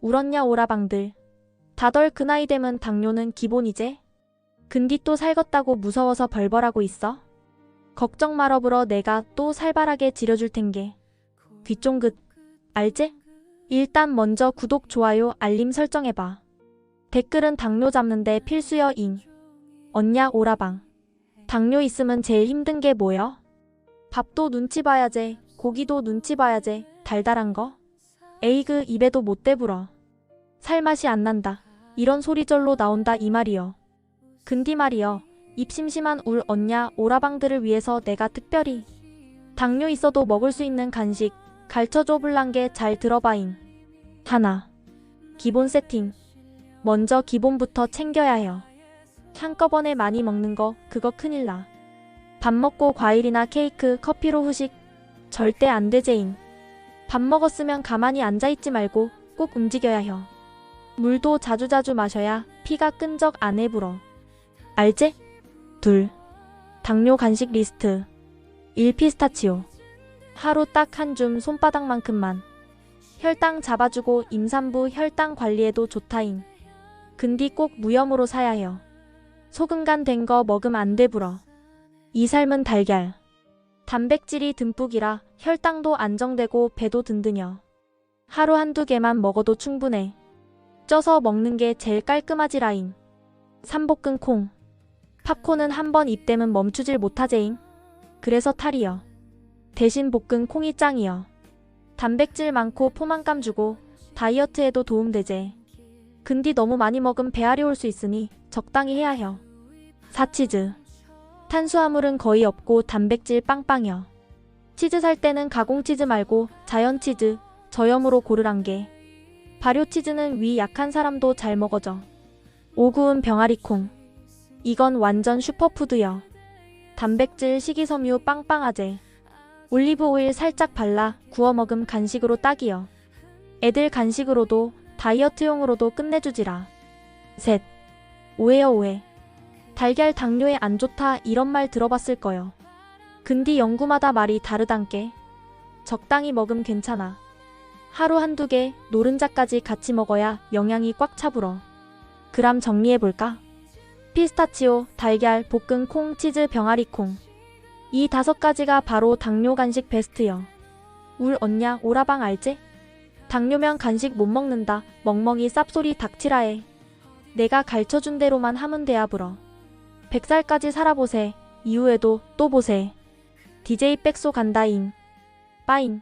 울었냐 오라방들. 다덜 그 나이 되면 당뇨는 기본이제. 근디 또 살겄다고 무서워서 벌벌하고 있어? 걱정 말어불어 내가 또 살벌하게 지려줄 텐게. 귀 쫑긋. 알제? 일단 먼저 구독, 좋아요, 알림 설정해봐. 댓글은 당뇨 잡는데 필수여 잉. 언냐 오라방. 당뇨 있으면 제일 힘든 게 뭐여? 밥도 눈치 봐야제, 고기도 눈치 봐야제, 달달한 거? 에이그 입에도 못 대불어. 살맛이 안 난다. 이런 소리절로 나온다 이 말이여. 근디 말이여. 입 심심한 울 언냐 오라방들을 위해서 내가 특별히 당뇨 있어도 먹을 수 있는 간식 갈쳐줘 불란게 잘 들어봐잉. 하나. 기본 세팅. 먼저 기본부터 챙겨야 해요. 한꺼번에 많이 먹는 거 그거 큰일 나. 밥 먹고 과일이나 케이크, 커피로 후식 절대 안 되제잉. 밥 먹었으면 가만히 앉아있지 말고 꼭 움직여야 혀. 물도 자주자주 마셔야 피가 끈적 안 해불어. 알제? 둘. 당뇨 간식 리스트. 1. 피스타치오. 하루 딱 한 줌 손바닥만큼만. 혈당 잡아주고 임산부 혈당 관리에도 좋다잉. 근디 꼭 무염으로 사야 해요. 소금간 된 거 먹으면 안 되불어. 이 삶은 달걀. 단백질이 듬뿍이라 혈당도 안정되고 배도 든든여. 하루 한두 개만 먹어도 충분해. 쪄서 먹는 게 제일 깔끔하지라잉. 삼볶은 콩. 팝콘은 한 번 입대면 멈추질 못하제잉. 그래서 탈이여. 대신 볶은 콩이 짱이여. 단백질 많고 포만감 주고 다이어트에도 도움되제. 근디 너무 많이 먹으면 배앓이 올 수 있으니 적당히 해야 혀. 사치즈. 탄수화물은 거의 없고 단백질 빵빵여. 치즈 살 때는 가공 치즈 말고 자연 치즈, 저염으로 고르란 게. 발효 치즈는 위 약한 사람도 잘 먹어져. 오구운 병아리콩. 이건 완전 슈퍼푸드여. 단백질 식이섬유 빵빵하제. 올리브 오일 살짝 발라 구워 먹음 간식으로 딱이여. 애들 간식으로도 다이어트용으로도 끝내주지라. 셋. 오해요 오해. 달걀 당뇨에 안 좋다 이런 말 들어봤을 거요. 근디 연구마다 말이 다르단께. 적당히 먹음 괜찮아. 하루 한두 개, 노른자까지 같이 먹어야 영양이 꽉 차불어. 그람 정리해볼까? 피스타치오, 달걀, 볶은 콩, 치즈, 병아리 콩. 이 다섯 가지가 바로 당뇨 간식 베스트여. 울 언냐 오라방 알제? 당뇨면 간식 못 먹는다. 멍멍이 쌉소리 닥치라해. 내가 가르쳐준 대로만 하면 돼야 불어. 100살까지 살아보세. 이후에도 또 보세. DJ 백소 간다잉. 빠잉.